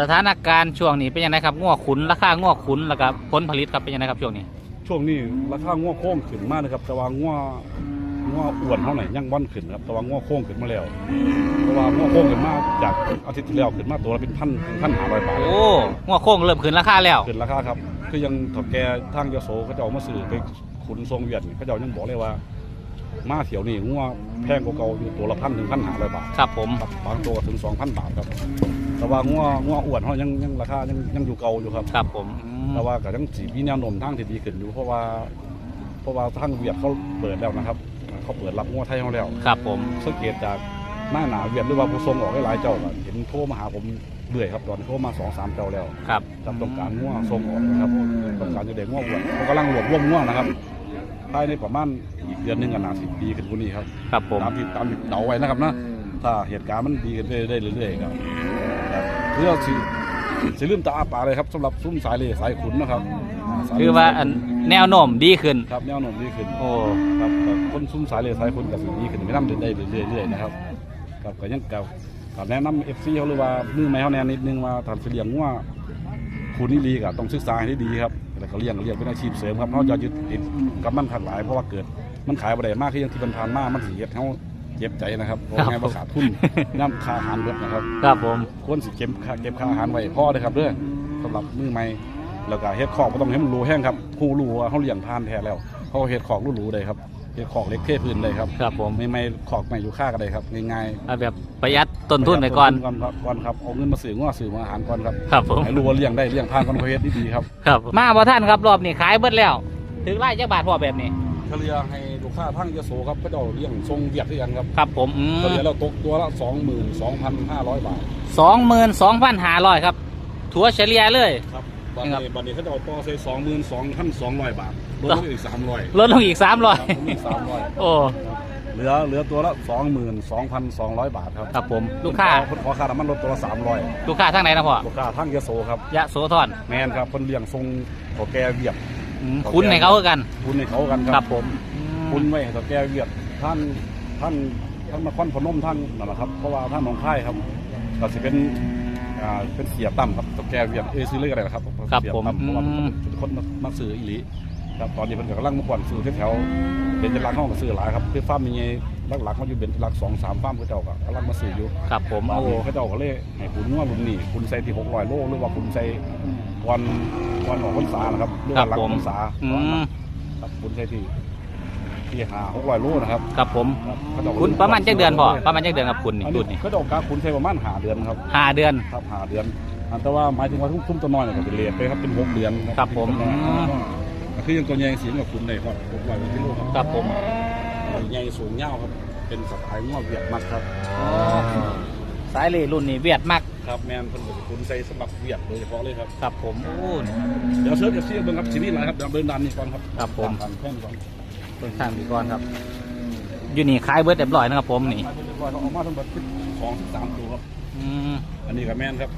สถานการณ์ช่วงนี้เป็นยังไงครับง้อขุนราคาง้อขุนแล้วก็ผลผลิตครับเป็นยังไงครับช่วงนี้ ช่วงนี้ราคาง้อโค้งขึ้นมากนะครับ แต่ว่าง้อง้ออ้วนเท่าไหร่ยังวันขึ้นครับแต่ว่าง้อโค้งขึ้นมาแล้วแต่ว่าง้อโค้งขึ้นมาจากอาทิตย์ที่แล้วขึ้นมาตัวละเป็นพันพันหาร้อยบาทโอ้ง้อโค้งเริ่มขึ้นราคาแล้วขึ้นราคาครับคือยังถอดแกทางยโสเขาจะเอามาซื้อไปขุนทรงเวียดนี่เขาจะยังบอกเลยว่ามาเถียวนี่ง้อแพงกว่าเก่าอยู่ตัวละพันถึงพันหาร้อยบาทครับผมครับบางตัวก็ถึงสองพันบาทครับ แต่ว่าง้อง้ออ้วนเขายังยังราคายังยังอยู่เก่าอยู่ครับ ครับผมอืมแต่ว่าก็ยังสีมีแนวโน้มทางที่ดีขึ้นอยู่ เพราะว่า เพราะว่าทางเวียดเขาเปิดแล้วนะครับ เขาเปิดรับง้อไทยเขาแล้ว ครับผม สังเกตจากหน้าหนาเวียดหรือว่าผู้ทรงออกหลายๆเจ้าก็เห็นโทรมาหาผมเรื่อยครับตอนโทรมาสองสามเจ้าแล้วครับจำต้องการง้อทรงออกนะครับต้องการจะเด็กง้ออ้วนเขากำลังรวบรวมง้อนะครับภายในประมาณอีกเดือนหนึงก็น่าสิดีขึ้นกว่านี้ครับครับผม ตามที่ตามที่เดาไว้นะครับนะถ้าเหตุการณ์มันดีขึ้นได้เรื่อยๆครับครับ เพื่อสิสิลืมตาอาปากเลยครับสำหรับซุ้มสายเลสายขุนนะครับสยคือว่าอันแนวโน้มดีขึ้น ครับแนวโน้มดีขึ้น โอ้ ครับครับคนซุ้มสายเลสายขุนกับสิ่งดีขึ้นไม่นำเดินได้เรื่อยๆนะครับครับก็ยังกับกับแนะนำเอฟซีเขาหรือว่ามือใหม่เขาแนะนิดนึงว่าทำเสียงว่าคุณนี่ดีกับต้องศึกษาให้ดีครับแล้วก็เลี้ยงเลี้ยงเป็นอาชีพเสริมครับเขาจะยึดติดกับมันขาดหลายเพราะว่าเกิดมันขายบ่ได้มากที่ยังที่มันผ่านมามันเสียเขา เจ็บใจนะครับเพราะว่าไงว่าขาดทุนย่ำค่าอาหารเบิดนะครับครับผมควรสิเก็บค่าเก็บค่าอาหารไว้พ่อเลยครับเด้อสำหรับมือใหม่แล้วก็เฮ็ดขอกบ่ต้องให้มันรูแห้งครับคู่รูว่าเขาเลี้ยงทานแท้แล้วเขาเฮ็ดขอกรูๆได้ครับเฮ็ดขอกเล็กเทพื้นได้ครับครับผมไม่ไม่ขอกไม่อยู่ค่าก็ได้ครับง่ายๆเอาแบบประหยัดต้นทุนไปก่อนก่อนครับก่อนครับเอาเงินมาซื้อง้อซื้อมาอาหารก่อนครับครับผมให้รู้ว่าเลี้ยงได้เลี้ยงทานก่อนเขาเฮ็ดดีๆครับครับมาบ่ท่านครับรอบนี้ขายเบิดแล้วถึงไล่จักบาทพอแบบนี้ เฉลี่ยให้ลูกค้าทั้งยโสครับก็เจ้าเลี้ยงทรงเวียดด้วยกันครับครับผมอืเฉมลี่ยเราตกตัวละ22,500บาทสองหมื่นสองพันห้าร้อยครับ ถัวเฉลี่ยเลย ครับบัดครับนี้บัดนี้เขาจะเอาต่อใส่22,200บาทลดลงอีก300ลดลงอีกสามร้อยครับผมอีก300โอ้ เหลือเหลือตัวละ22,200บาทครับครับผม ลูกค้า เพิ่นขอค่าน้ำมันลดตัวละ300ลูกค้าทางไหนนะพ่อ ลูกค้าทั้งยโสครับ ยะโสธรแมนครับเพิ่นเลี้ยงทรงโอแกเวียด อืมคุ้นให้เขาคือกัน คุณให้เขากันคครัรับบผมอืมคุณไว้ให้ตัวแกเวียดท่านท่านท่านนครพนมท่านนั่นแหละครับเพราะว่าท่านหนองคายครับก็สิเป็นอ่าเป็นเสียตั้มครับตัวแกเวียดเอยซื้อเรื่องอะไรนะครับครับเสียผมตั้มเพราะว่าอืม เป็นคนมาซื้ออีหลีครับตอนนี้เพิ่นก็กำลังมาขวัญซื้อแถวๆเป็นจรักห้องก็ซื้อหลายครับคือฟาร์มมีหลักๆมันอยู่เป็นหลักสองสามฟาร์มเขาเจ้าก็กำลังมาซื้ออยู่ ครับผมโอ้โอ้เขาเจ้าก็เลยให้คุณว่ารุ่นนี้คุณใส่ที่หกร้อยโลหรือว่าคุณใส่ ก่อนก่อนออกพรรษานะครับหรือครัว่าบหลังผมพรรษาอืมครับคุณใส่ที่ที่หาหกร้อยโลนะครับครับผม ครับเขาเจ้าก็คุณประมาณจักเดือนพ่อประมาณจักเดือนครับคุณนี่อันรุ่นี้นนี้เขาเจ้าการคุณใช้ประมาณหาเดือนครับ ห้าเดือน ครับหาเดือนอันแต่ว่าหมายถึงว่าทุ่มตัวน้อยเนี่ยก็เป็นเลทไปครับเป็นหกเดือนครับผมเป็นตัวน้อยก็คือยังตัวใหญ่สีกับคุณได้ครับหกร้อยกว่ากิโลครับครับผมใหญ่สูงยาวครับ เป็นสไตล์งอเวียดมักครับ สายเลยรุ่นนี้เวียดมาก ครับแมนเป็นคุณใส่สำหรับเวียดโดยเฉพาะเลยครับ ครับผมโอ้เดี๋ยวเซิร์ชเอฟซีเบิ้งครับชีวิตอะไรครับเดี๋ยวเดินดันนี่ก่อนครับครับผม ดันแค่นี้ก่อนต้นทางดีก่อนครับ อยู่นี่ขายเบิดเรียบร้อยนะครับผมนี่ไปเรียบร้อยเขาเอามาทั้งหมดสองสามตัวครับ อืมอันนี้กับแมนครับ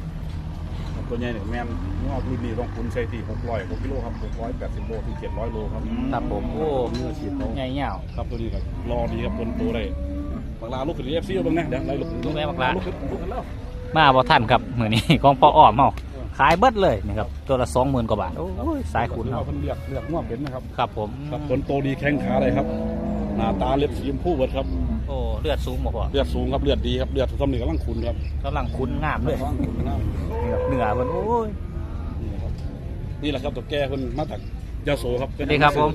ตัวใหญ่เนี่ยแมนงอกรุ่นนี้ต้องคุณใส่ที่หกร้อยหกกิโลครับหกร้อยแปดสิบโลถึงเจ็ดร้อยโลครับครับผมโอ้เนื้อฉีดเขาใหญ่เหี่ยว ครับตัวนี้ครับรอดีครับบนตัวได้บางลาลูกขึ้นเอฟซีบ้างนะเดี๋ยวไล่ลูกลูกแม่บักลา ลูกขึ้นลูกขึ้นแล้ว มาบ่ทันครับมือนี้ของปออ้อมเมาขายเบิดเลยนี่ครับ ตัวละสองหมื่นกว่าบาทโอ้ยสายคุณคครัรับบเพิ่นเรียกเรียกงอกเป็นนะครับครับผมครับผลโตดีแข้งขาเลยครับ หน้าตาเล็บสีชมพูเบิดครับโอ้เลือดสูงบ่พอเลือดสูงครับเลือดดีครับเลือดสมนี่กำลังคุณครับกำลังคุณงามเลยกำลังคุณนะครับนี่ครับเหนือเพิ่นโอ้ยนี่ครับนี่แหละครับตัวแก่คนมาจากยาโสครับสวัสดีครับผม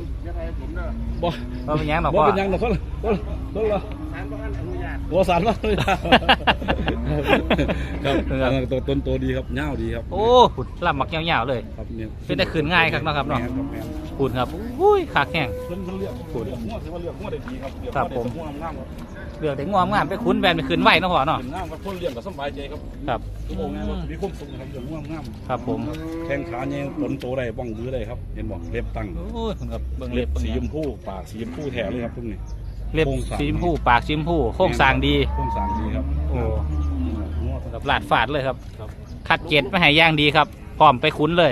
บ่ว่าเป็นหยังหรอบ่พ่อเป็นหยังหรอกคนละค นละคนละตัวสารว่าเลยครับครับตัวต้นโตดีครับเงาวดีครับโอ้หุ่นลำมักยาวๆเลยครับเนี่ยเป็นแต่ขืนง่ายครับเนาะครับเนาะแม่ครับแม่นหุ่นครับอุ้ยขากแห้งเพิ่นเพิ่นเลือกเลือกงวดถือว่าเลือกงวดได้ดีครับเลือกครับผมงวดได้งามครับเลือกแต่งวงามไปคุ้นแบนไปขืนไหวเนาะพ่อเนาะเป็นงามครับคนเลี้ยงก็สบายใจครับครับโอ้งามครับมีความสุขนะครับเรื่องงามงามครับผมแข้งขาเนี่ยผลโตได้บ้องยื้อได้ครับเห็นบ่เล็บตั้งโอ้ยคุณครับเบิ่งเล็เล็บบเบิ่งสีหชยังมพูปากสีชมพูแท้เลยครับทุกนี้ เล็บโครงสร้าง สีชมพูปากสีชมพูโค้งสร้างดี โครงสร้างดีครับโอ้งวดกับลาดฝาดเลยครับ ครับคัดเกตไม่ให้ย่างดีครับ พร้อมไปคุ้นเลย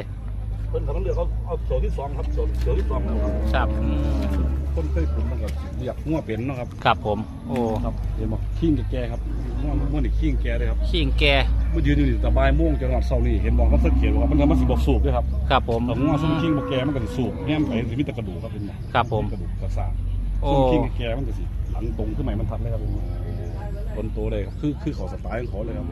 เพิ่นเขาเลือกเขาเอาโซที่สองครับโซโซที่สองนะครับครับอืมคนเคยขุนมันก็เรียกงัวเป็นเนาะครับครับผม โอ้ครับเห็นบ่ขิงแก่ๆครับงัวงัวนี่ขิงแก่เลยครับขิงแกมันยืนอยู่นี่แต่บ่ายโมงจนถึงเช้านี่เห็นบ่มันสังเกตว่ามันมันสิบอกสูบด้วยครับครับผม แต่งัวซุ่มขิงบ่แก่มันก็สิสูบแง้มไปสิมีแต่กระดูกครับเป็นบ่ครับผม กระดูกกระสาโอ้ ซุ่มขิงแก่มันก็สิหลังตรงขึ้นใหม่มันทัดเลยครับเป็นบ่คนโตเลยครับคือคือเขาสไตล์ของเขาเลยครับ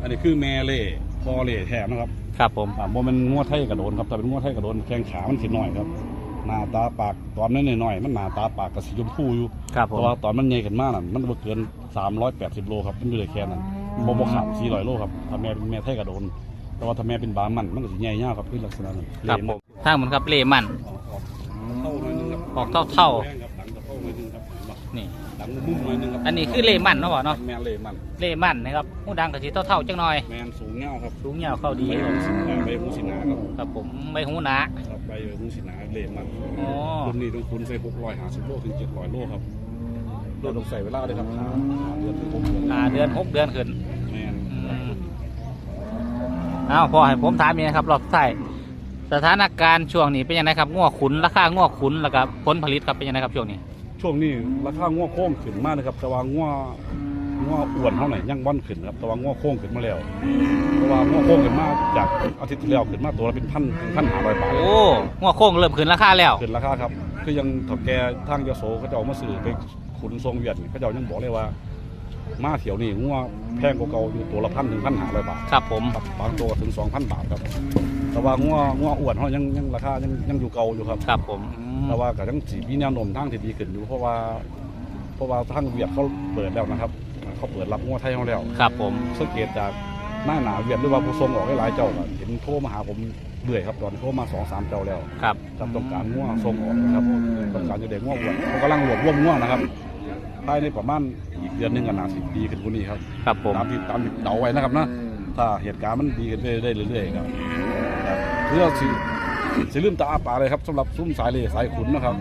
อันนี้คือแม่เล่พ่อเล่แถมนะครับครับผม อ่าบ่แมันงวดไทยกระโดนครับแต่เป็นงวดไทยกระโดนแข้งขามันสิน้อยครับหน้าตาปากตอนนั้นน้อยๆมันหน้าตาปากก็สีชมพูอยู่ครับผแต่มว่าตอนมันใหญ่ขึ้นมากน่ะมันบ่เกิน 380โลครับมันอยู่ในแค่นั้นบ่บ่ขาด400โลครับถ้าแม่เป็นแม่ไทยกระโดน แต่ว่าถ้าแม่เป็นบามันมันก็สิใหญ่ยาวครับคือลักษณะนั้นครับผมทางเหมือนกับเลมันออกออกเท่าหน่อยนึงครับออกเท่าๆแม่นครับ นบ่นี่หลังมุมหน่อยนึงครับอันนี้คือเลมันเนาะพ่อเนาะแม่เลยมันเลมันนะครับหูดังกับสีเท่าๆจังหน่อย แม่นสูงเงาครับสูงยาวเข้าดีใบหูสิหนาใบหูสิหนาครับครับผมใบหูหนาครับใบหูสิหนาเลยมันอ๋อคุณนี่ต้องคุณใส่650โลถึง700โลครับเราต้องใส่เวลาเลยครับหาหาเดือนถึงหกเดือนอ่าเดือนหกเดือนขึ้นแม่นอืมอ้าวพอให้ผมถามนี่นะครับรอบท้ายสถานการณ์ช่วงนี้เป็นยังไงครับง้อขุนราคาง้อขุนแล้วก็ผลผลิตครับเป็นยังไงครับช่วงนี้ ช่วงนี้ราคาง้อโค้งขึ้นมากนะครับ แต่ว่าง้อง้ออ้วนเท่าไหร่ยังวันขึ้นครับแต่ว่าง้อโค้งขึ้นมาแล้วแต่ว่าง้อโค้งขึ้นมาจากอาทิตย์ที่แล้วขึ้นมาตัวละเป็นพันถึงพันหาร้อยบาทโอ้ง้อโค้งเริ่มขึ้นราคาแล้วขึ้นราคาครับคือยังถกแกทางยโสเขาจะเอามาซื้อไปขุนทรงเวียดนี่เขาจะเอายังบอกเลยว่า มาเถียวนี่ง้อแพงกว่าเก่าอยู่ตัวละพันถึงพันหาร้อยบาทครับผมครับบางตัวถึงสองพันบาทครับ แต่ว่าง้อง้ออ้วนเขายังยังราคายังยังอยู่เก่าอยู่ครับครับผมอืมแต่ว่าก็ยังสีมีแนวโน้มทางที่ดีขึ้นอยู่เพราะว่า เพราะว่าทางเวียดเขาเปิดแล้วนะครับ เขาเปิดรับงวดไทยเขาแล้วครับผมสังเกตจากหน้าหนาเวียดหรือว่าผู้ทรงออกหลายๆเจ้าก็เห็นโทรมาหาผมเรื่อยครับตอนนโทรมาสองสามเจ้าแล้วครับครับต้องการง่วทรงออกนะครับต้องการจะเด็กง่วอ้วนเขากำลังรวบรวมง่วนะครับ ภายในประมาณอีกเดือนหนึงก็น่าสิดีขึ้นกว่านี้ครับครับผม ตามที่ตามที่เดาไว้นะครับนะถ้าเหตุการณ์มันดีขึ้นได้เรื่อยๆครับครับเพื่อสิสิลืมตาอาปากเลยครับสำหรับซุ้มสายเลสายขุนนะครับ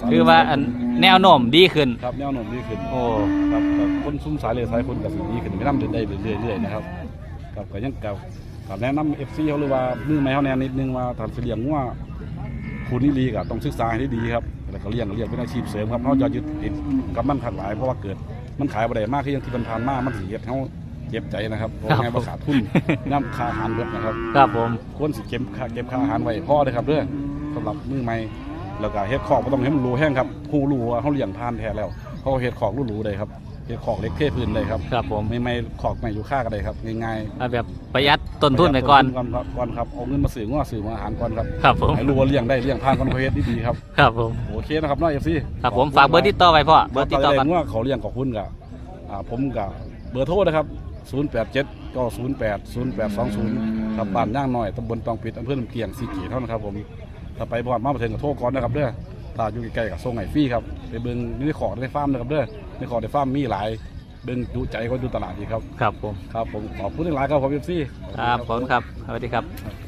สยคือว่าอันแนวโน้มดีขึ้น ครับแนวโน้มดีขึ้น โอ้ ครับครับคนซุ้มสายเลสายขุนกับสิ่งดีขึ้นไม่นำเดินได้เรื่อยๆนะครับครับก็ยังกับกับแนะนำเอฟซีเขาหรือว่ามือไม้เขาแนวนิดนึงว่าถ้าสิเลี้ยงว่าคุณนี่ดีก็ต้องศึกษาให้ดีครับ แล้วก็เลี้ยงเลี้ยงเป็นอาชีพเสริมครับเขาจะยึดติดกับมันขัดหลายเพราะว่าเกิดมันขายไปได้มากคือยังที่มันผ่านมามันสิเฮ็ดเขาเจ็บใจนะครับเพราะว่าไงบ่ขาดทุนน้ำค่าอาหารเบิดนะครับครับผมควรสิเก็บค่าเก็บค่าอาหารไว้พ่อเลยครับเด้อสำหรับมือใหม่แล้วก็เฮ็ดคอกบ่ต้องให้มันรูแห้งครับผู้รู้ว่าเขาเลี้ยงทานแท้แล้วเขาก็เฮ็ดคอกรู้ๆได้ครับ เฮ็ดคอกเล็กเทพื้นได้ครับครับผมไม่ไม่คอกไม่อยู่ค่าก็ได้ครับง่ายๆเอาแบบประหยัดต้นทุนไปก่อน ก่อนครับก่อนครับเอาเงินมาซื้อง้อซื้อมาอาหารก่อนครับครับผม ให้รู้ว่าเลี้ยงได้เลี้ยงทานก่อนเขาเฮ็ดดีๆครับครับผม โอเคนะครับน้อย FC ครับผมฝากเบอร์ติดต่อไว้พ่อ เบอร์ติดต่อกันว่าเขาเลี้ยงกับคุณกับอ่าผมกับเบอร์โทรนะครับ087ก็08 0820ครับบ้านย่างน้อยตำบลตองปิดอำเภอลำเกียงสีเกีเท่านั้นครับผมถ้าไปบ่อนมาประเทศกับโทรก่อนนะครับเด้อ ถ้าอยู่ใกล้ๆกับทรงไหนฟรีครับไปเบิ่งนี่ในขอในฟาร์มนะครับเด้อในขอในฟาร์มมีหลายเบิ่งดูใจก็ดูตลาดดีครับ ครับผม ครับผมขอบคุณหลายๆครับผม FC ครับผมครับสวัสดีครับครับ